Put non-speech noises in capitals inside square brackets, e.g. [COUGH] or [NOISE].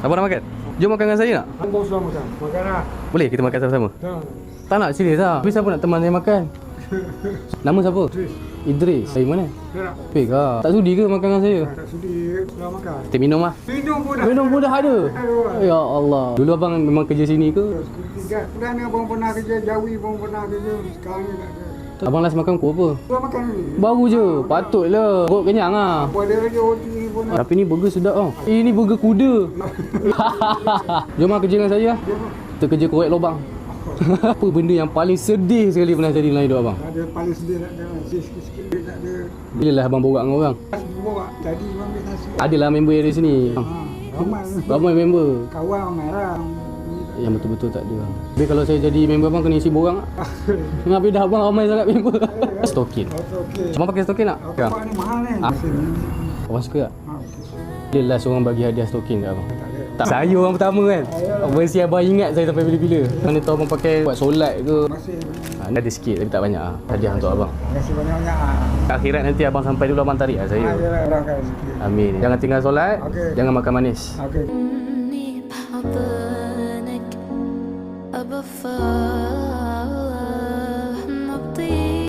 Abang nak makan? Jom makan dengan saya nak? Abang sudah makan. Makan lah. Boleh kita makan sama-sama? Dah. Tak nak serius lah. Tapi siapa nak teman saya makan? [LAUGHS] Nama siapa? Idris. Idris. Dari mana? Nak. Fake lah. Tak sudi ke makan dengan saya? Tak sudi. Sudah makan. Kita minum lah. Minum pun dah. Minum pun dah ada. Ya Allah. Dulu abang memang kerja sini ke? Sudah ni abang pernah kerja Jawi pun pernah kerja. Sekarang ni tak ada. Abang last makan pukul apa? Sudah makan ni. Baru je. Patutlah. Perut kenyang lah. Apa ada lagi roti pun. Tapi ni burger sedap tau. Eh, ini burger kuda. [LAUGHS] Jom lah kerja dengan saya lah. Kita kerja korek lubang. [LAUGHS] Apa benda yang paling sedih sekali pernah jadi dalam hidup abang? Ada paling sedih tak ada. Sikit-sikit duit tak ada. Bila lah abang borak dengan orang? Bawa. Jadi ambil nasi. Adalah member yang ada sini. Ha. Ramai. Ramai member. Kawan ramai lah. Yang betul-betul tak ada. Tapi kalau saya jadi member abang kena isi borang? [LAUGHS] Kenapa dah abang ramai sangat member? [LAUGHS] Stokin. Abang pakai stokin tak? Apa ni mahal ni? Ah. Sini. Abang suka tak? Ha, okey. Dia last orang bagi hadiah stokin kat abang. Tak ada. Tak. Saya orang pertama kan. Mesti abang ingat saya sampai bila-bila. Mana tahu abang pakai buat solat ke. Masih. Ha, ni ada sikit tapi tak banyak lah. Hadiah untuk abang. Terima kasih banyak-banyak. ah. Akhirat nanti abang sampai dulu abang tarik lah saya. Amin. Jangan tinggal solat. Okey. Jangan makan manis. Okey. before.